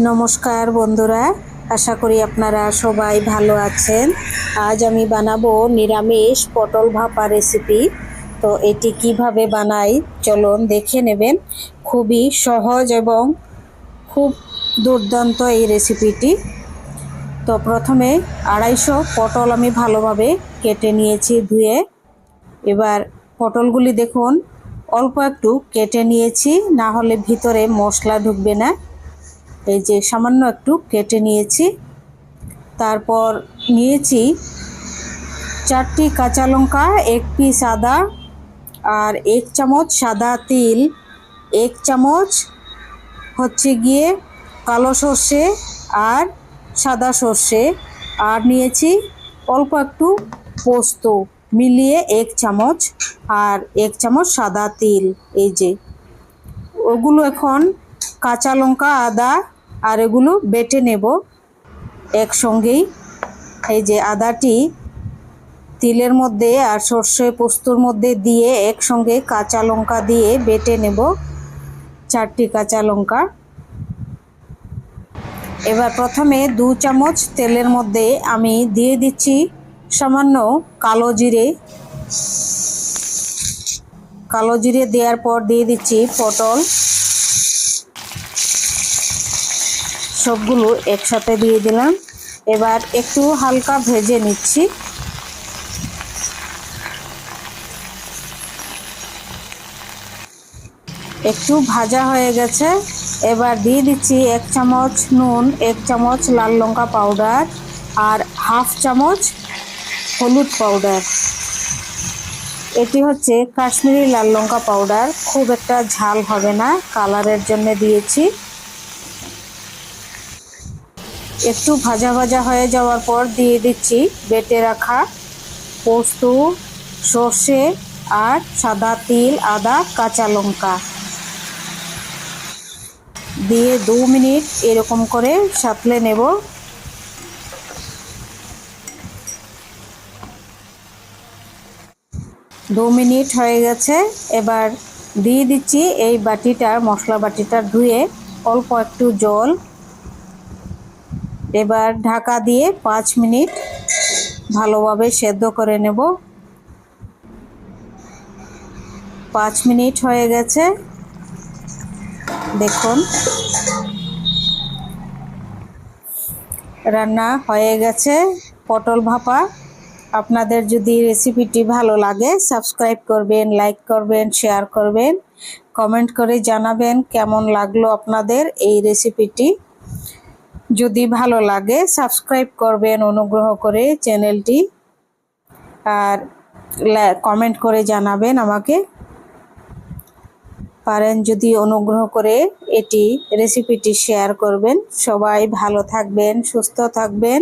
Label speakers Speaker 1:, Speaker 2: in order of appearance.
Speaker 1: নমস্কার বন্ধুরা, আশা করি আপনারা সবাই ভালো আছেন। আজ আমি বানাবো নিরামিষ পটল ভাপা রেসিপি তো এটি কীভাবে বানাই, চলুন দেখে নেবেন। খুবই সহজ এবং খুব দুর্দান্ত এই রেসিপিটি তো প্রথমে আড়াইশো পটল আমি ভালোভাবে কেটে নিয়েছি ধুয়ে। এবার পটলগুলি দেখুন, অল্প একটু কেটে নিয়েছি, না হলে ভিতরে মশলা ঢুকবে না। এই যে সামান্য একটু কেটে নিয়েছি। তারপর নিয়েছি চারটি কাঁচা লঙ্কা, এক পিস আদা আর এক চামচ সাদা তিল। এক চামচ হচ্ছে গিয়ে কালো সর্ষে আর সাদা সর্ষে। আর নিয়েছি অল্প একটু পোস্ত মিলিয়ে এক চামচ আর এক চামচ সাদা তিল। এই যে, ওগুলো এখন কাঁচা লঙ্কা, আদা আর এগুলো বেটে নেব একসঙ্গেই। এই যে আদাটি তিলের মধ্যে আর সর্ষে পোস্তর মধ্যে দিয়ে একসঙ্গে কাঁচা লঙ্কা দিয়ে বেটে নেব, চারটি কাঁচা লঙ্কা। এবার প্রথমে দু চামচ তেলের মধ্যে আমি দিয়ে দিচ্ছি সামান্য কালো জিরে। কালো জিরে দেওয়ার পর দিয়ে দিচ্ছি পটল। সবগুলো একসাথে দিয়ে দিলাম। এবার একটু হালকা ভেজে নিচ্ছি। একটু ভাজা হয়ে গেছে। এবার দিয়ে দিচ্ছি এক চামচ নুন, এক চামচ লাল লঙ্কা পাউডার আর হাফ চামচ হলুদ পাউডার। এটি হচ্ছে কাশ্মীরি লাল লঙ্কা পাউডার। খুব একটা ঝাল হবে না। কালারের জন্য দিয়েছি। একটু ভাজা ভাজা হয়ে যাওয়ার পর দিয়ে দিচ্ছি বেটে রাখা পোস্ত, সর্ষে আর সাদা তিল, আদা, কাঁচা লঙ্কা। দিয়ে দু মিনিট এরকম করে সাতলে নেব। দু মিনিট হয়ে গেছে। এবার দিয়ে দিচ্ছি এই বাটিটার মশলা বাটিটা ধুয়ে অল্প একটু জল এবার ঢাকা দিয়ে পাঁচ মিনিট ভালোভাবে সেদ্ধ করে নেব। পাঁচ মিনিট হয়ে গেছে। দেখুন, রান্না হয়ে গেছে। পটল ভাপা, আপনাদের যদি রেসিপিটি ভালো লাগে, সাবস্ক্রাইব করবেন, লাইক করবেন, শেয়ার করবেন, কমেন্ট করে জানাবেন কেমন লাগল আপনাদের এই রেসিপিটি। যদি ভালো লাগে সাবস্ক্রাইব করবেন অনুগ্রহ করে চ্যানেলটি। আর কমেন্ট করে জানাবেন আমাকে। পারেন যদি অনুগ্রহ করে এটি রেসিপিটি শেয়ার করবেন। সবাই ভালো থাকবেন, সুস্থ থাকবেন।